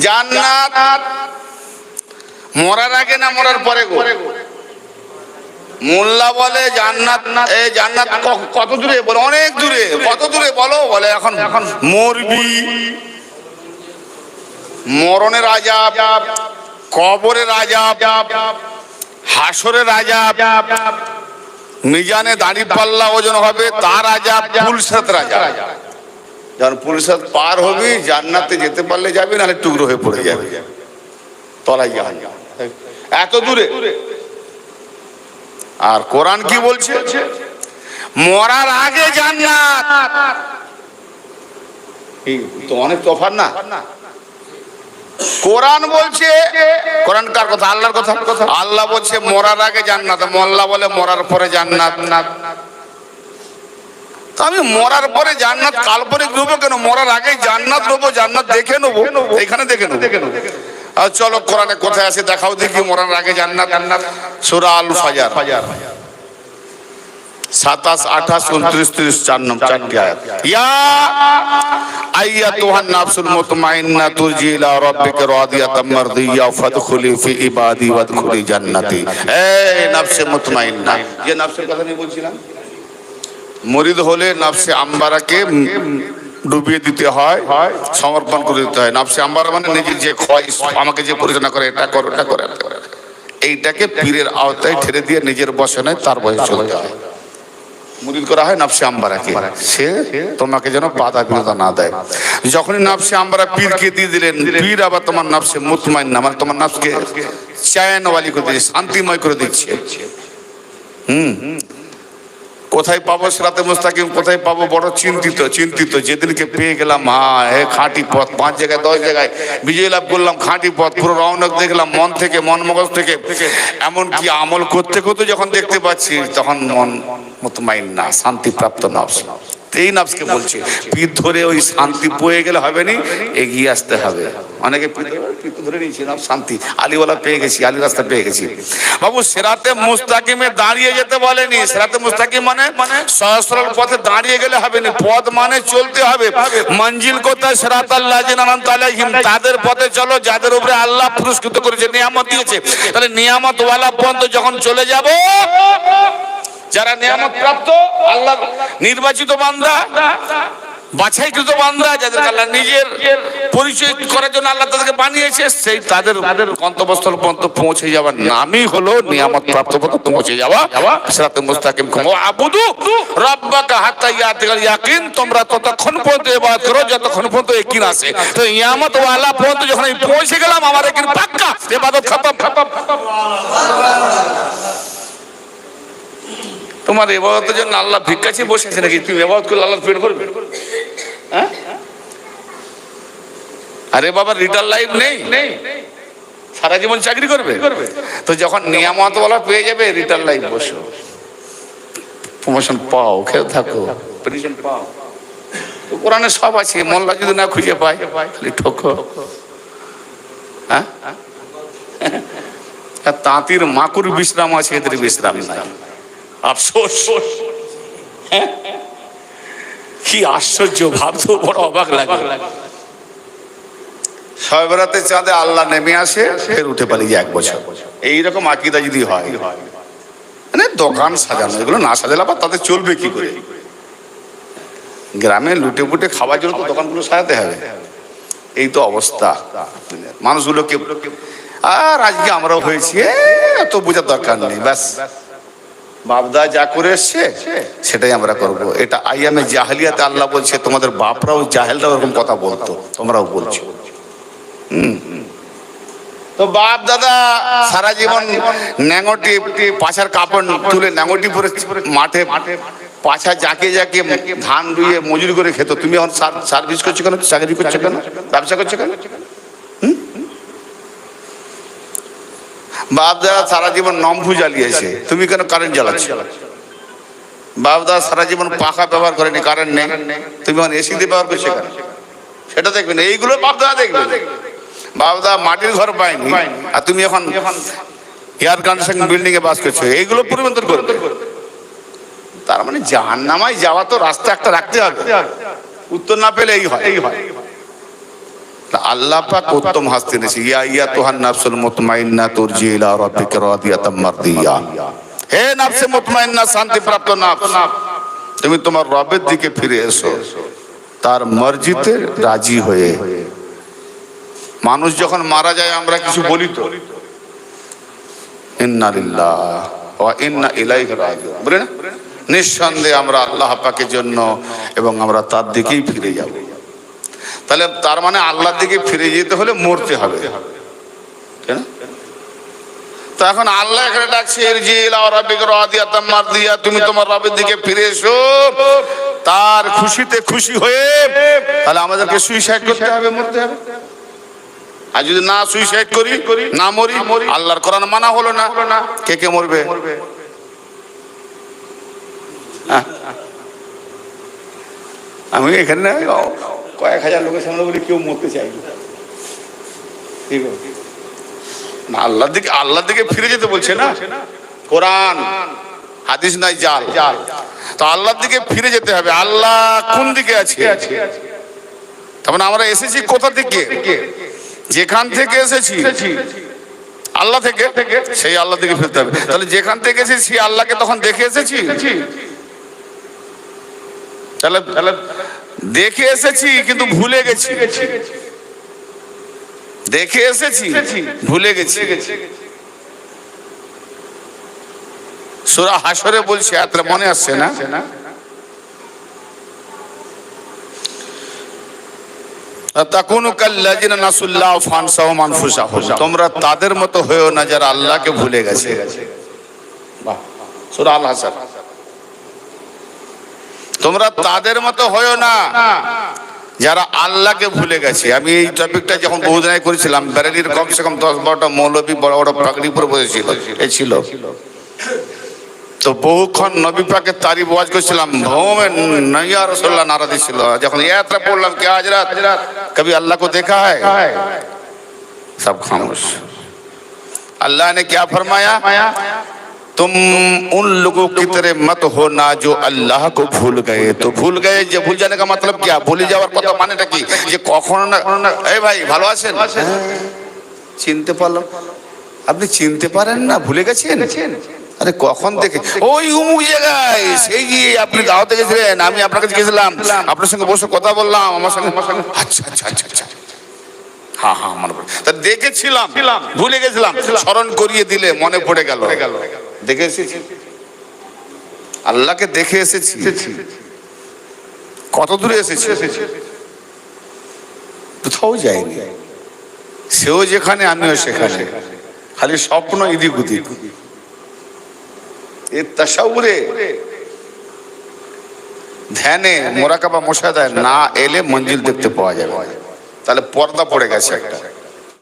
জান্নাত। মরার আগে না মরার পরে গো? মোল্লা বলে জান্নাত, এ জান্নাত ক- কত দূরে? বলে অনেক দূরে। কত দূরে বলো? বলে এখন এখন মরবি। মরণের আজাব কবরের আজাব হাসরের আজাব মিজানে দাড়ি পাল্লা ওজন হবে, তার আজাব পুলসাতের আজাব যখন পুলসাত পার হবি জান্নাতে যেতে পারলে যাবি নাহলে টুকরো হয়ে পড়ে যাবে। তলায় যাবে এত দূরে। আর কোরআন কি বলছে? মরার আগে জান্নাত। তো অনেক তফাৎ না? কোরআন বলছে কোরআন কার কথা? আল্লাহর কথা? আল্লাহ বলছে মরার আগে জান্নাত। মোল্লা বলে মরার পরে জান্নাত। আমি মরার পরে জান্নাত কাল্পনিক নেব কেন? মরার আগে জান্নাত নেব, জান্নাত দেখে নেব, এখানে দেখে নেব। আর চলো কোরআনে কোথায় আছে দেখাও দেখি, মরার আগে জান্নাত। জান্নাত সূরা আল ফাজার সাতাশ, আঠাশ, উনত্রিশ, তিরিশ, চার আয়াত। ইয়া আইয়াতুহান নাফসুল মুতমাইন্না তুরজি ইলা রাব্বিকা রাদিয়াতাম মারদিয়া ফাদখুলি ফি ইবাদি ওয়াদখুলি জান্নাতি। এই নাফসে নাফসের কথা আমি বলছিলাম মরিদ হলে নাফসে আম্বারাকে ডুবিয়ে দিতে হয় সমর্পণ করে দিতে হয়। নাফসে আম্বারা মানে নিজের যে ক্ষয় আমাকে যে পরিচালনা করে এটা করো এটা করে। এইটাকে পীরের আওতায় ঠেলে দিয়ে নিজের বসে নেয় তার বয়স চলতে হয়। মুরিদ করা হয় নাফসে আম্বারাকে। সে তোমাকে যেন বাধা বিরোধা না দেয়। যখনই নাফসে আম্বারা পীরকে দিয়ে দিলেন পীর আবার তোমার নাফসে মুতমাইন না মানে তোমার নাফসকে চায়নওয়ালি করে দিচ্ছে শান্তিময় করে দিচ্ছে। হুম। কোথায় পাবো সেরাতে মুস্তাকিম, কোথায় পাবো বড় চিন্তিত চিন্তিত। যেদিনকে পেয়ে গেলাম হ্যাঁ হে খাঁটি পথ, পাঁচ জায়গায়, দশ জায়গায়। বিজয় লাভ করলাম খাঁটি পথ, পুরো রওনক দেখলাম মন থেকে, মন মগজ থেকে। এমন কি আমল করতে করতে যখন দেখতে পাচ্ছি, তখন মন মতমাইন না, শান্তিপ্রাপ্ত নবস এই নবসকে বলছে পীর ধরে ওই শান্তি বয়ে গেলে হবে নি? এগিয়ে আসতে হবে। অনেকে পীর ধরে- নিয়েছি শান্তি। আলিওয়ালা পেয়ে গেছি আলী রাস্তা পেয়ে গেছি। বাবু সেরাতে মুস্তাকিমে দাঁড়িয়ে যেতে বলেনি। সেরাতে মুস্তাকিম মানে মানে সহস্রল পথে দাঁড়িয়ে গেলে হবে না। পথ মানে চলতে হবে। মঞ্জিল কোথায়? সেরাত আল্লাহ আলাইহিম। তাদের পথে চলো যাদের উপরে আল্লাহ পুরস্কৃত করেছে নিয়ামত দিয়েছে। তাহলে নিয়ামত ওয়ালা পর্যন্ত যখন চলে যাব যারা নিয়ামত প্রাপ্ত আল্লাহ নির্বাচিত বান্দা, বাছাইকৃত বান্দা যাদের আল্লাহ নিজের পরিচয় করার জন্য আল্লাহ তাদেরকে বানিয়েছে, সেই তাদের তাদের গন্তব্যস্থল পর্যন্ত পৌঁছে যাওয়ার নামই হলো নিয়ামত প্রাপ্ত পর্যন্ত পৌঁছে যাওয়া। মুস্তাকিম ও আবুদু ইয়াতিকাল ইয়াকিন, তোমরা ততক্ষণ পর্যন্ত ইবাদত করো, যতক্ষণ পর্যন্ত ইয়াকিন আসে। তো নিয়ামত ওয়ালা পর্যন্ত যখন আমি পৌঁছে গেলাম, আমার ইয়াকিন পাক্কা ইবাদত খতম খতম। তোমার এবাদতের জন্য আল্লাহ ভিক্ষাছে বসেছে নাকি? তুমি এবাদত করলে আল্লাহ পেট করবে। হ্যাঁ? আরে বাবা রিটার লাইফ নেই। সারা জীবন চাকরি করবে? তো যখন নিয়ামত বলা পেয়ে যাবে রিটার লাইফ বসো। প্রমোশন পাও খেয়ে থাকো। পাও। তো কোরআনে সব আছে মোল্লা যদি না খুঁজে পায় খালি ঠোকো। হ্যাঁ? তাঁতির মাকুর বিশ্রাম আছে এদের বিশ্রাম নাই। আফসোস? কি আশ্চর্য ভাবতেও বড় অবাক লাগে। সবেরাতে চাঁদে আল্লাহ নেমে আসে, ফের উঠে পালিয়ে যায় এক বছর। এইরকম আকিদা যদি হয় মানে দোকান সাজানো, এগুলো না সাজালে আবার তাদের চলবে কি করে? গ্রামে লুটে পুটে খাওয়ার জন্য তো দোকানগুলো সাজাতে হবে। এই তো অবস্থা। মানুষগুলোকে, আর আজকে আমরাও হয়েছি এত বোঝার দরকার নেই, ব্যাস। বাপদা যা করে এসছে, সেটাই আমরা করব। এটা আইয়ামে জাহালিয়াতে আল্লাহ বলছে, তোমাদের বাপরাও জাহেলরাও এরকম কথা বলতো, তোমরাও বলছো। তো বাপ দাদা সারা জীবন ন্যাঙটি পাছার কাপড় তুলে ন্যাঙটি পরে মাঠে পাছা জাকে জাকে ধান রুইয়ে মজুরি করে খেত। তুমি এখন সার্ভিস করছ কেন? চাকরি করছ কেন? ব্যবসা করছ কেন? বাপ দাদা সারা জীবন নম্ফু জ্বালিয়েছে। তুমি কেন কারেন্ট জ্বালাচ্ছ? বাপ দাদা সারা জীবন পাখা ব্যবহার করেনি কারেন্ট নেই। তুমি এখন এসি দিয়ে ব্যবহার করছ সেটা দেখবে না এইগুলো বাপ দাদা দেখবে। বাপ দাদা মাটির ঘর পায়নি, আর তুমি এখন এয়ার কন্ডিশন বিল্ডিং এ বাস করছ। এইগুলো পরিবর্তন করবে। তার মানে জাহান নামায় যাওয়া তো রাস্তা একটা রাখতে হবে। উত্তর না পেলে এই হয় এই হয়। তা আল্লাহ পাক উত্তম হাসতে ইয়া ইয়া তুহান নাফসুল মুতমাইন্না তুরজি ইলা রাব্বিকা রাদিয়াতাম মারদিয়া। হে নাফসে মুতমাইন্না শান্তি প্রাপ্ত নাফস তুমি তোমার রবের দিকে ফিরে এসো। তার মর্জিতে রাজি হয়ে। মানুষ যখন মারা যায় আমরা কিছু বলি তো। ইন্না লিল্লাহ ওয়া ইন্না ইলাইহি রাজিউন। বলে না? নিঃসন্দেহে আমরা আল্লাহ পাকের জন্য এবং আমরা তার দিকেই ফিরে যাব। তাহলে তার মানে আল্লাহর দিকে ফিরে যেতে হলে মরতে হবে। তো এখন আল্লাহ এখানে ডাকছে তুমি তোমার রবের দিকে ফিরে এসো। তার খুশিতে খুশি হয়ে তাহলে আমাদেরকে সুইসাইড করতে হবে, মরতে হবে। আর যদি না সুইসাইড করি, না মরি, আল্লাহর কোরআন মানা হলো না, কে কে মরবে? হ্যাঁ। আমি এখানে কয়েক হাজার লোকের সামনে বলি কেউ মরতে চাই না। ঠিক না, আল্লাহর দিকে আল্লাহর দিকে ফিরে যেতে বলছে না? কোরআন, হাদিস নাই, জাল। জাল তো আল্লাহর দিকে ফিরে যেতে হবে। আল্লাহ কোন দিকে আছে? তার মানে আমরা এসেছি কোথা থেকে? যেখান থেকে এসেছি। আল্লাহ থেকে? সেই আল্লাহ থেকে ফিরতে হবে। তাহলে যেখান থেকে এসেছি সেই আল্লাহকে তখন দেখে এসেছি? তাহলে তাহলে দেখে এসেছি, কিন্তু ভুলে গেছি। দেখে এসেছি, ভুলে গেছি। সুরা হাসরে বলছে, এত মনে আসছে না? তোমরা তাদের মতো হয়েও না যারা আল্লাহকে ভুলে গেছে। বাহ, সূরা আল তোমরা তাদের মতো হয়েও না যারা আল্লাহকে ভুলে গেছে আমি এই টপিকটা যখন বহুদিন আগে করেছিলাম বেরেলির কমসে কম দশ বারোটা মৌলবী বড় বড় পাগড়ি পরে বসেছিল এই ছিল তো বহুক্ষণ নবী পাকে তারিফ ওয়াজ করছিলাম ভৌমে নৈয়া রসোল্লা নারা দিছিল যখন ইয়াত্রা পড়লাম কে হাজরাত কবি আল্লাহ को देखा है सब खामोश अल्लाह ने क्या फरमाया तुम उन लोगों की तरह मत होना जो अल्लाह को भूल गए तो भूल गए যে ভুল জানে का मतलब क्या ভুলে যাওয়ার কথা মানেটা কি যে কখনো না এই ভাই ভালো আছেন হ্যাঁ, চিনতে পারলাম আপনি চিনতে পারেন না ভুলে গেছেন আরে কখন থেকে ওই উমুক জায়গায় সেই গিয়ে আপনি দাওয়াতে গেছিলেন আমি আপনার কাছে গেছিলাম আপনার সঙ্গে বসে কথা বললাম আমার সঙ্গে আচ্ছা আচ্ছা আচ্ছা আচ্ছা হ্যাঁ হ্যাঁ মনে পড়ে তা দেখেছিলাম ভুলে গেছিলাম স্মরণ করিয়ে দিলে মনে পড়ে গেল দেখে এসেছি। আল্লাহকে দেখে এসেছি। কত দূরে এসেছি? কোথাও যায়নি সেও যেখানে, আমিও সেখানে। খালি স্বপ্ন ইদিক উদিক ধ্যানে মোরাকাবা মশাদায় না এলে মঞ্জিল দেখতে পাওয়া যাবে। তাহলে পর্দা পড়ে গেছে একটা।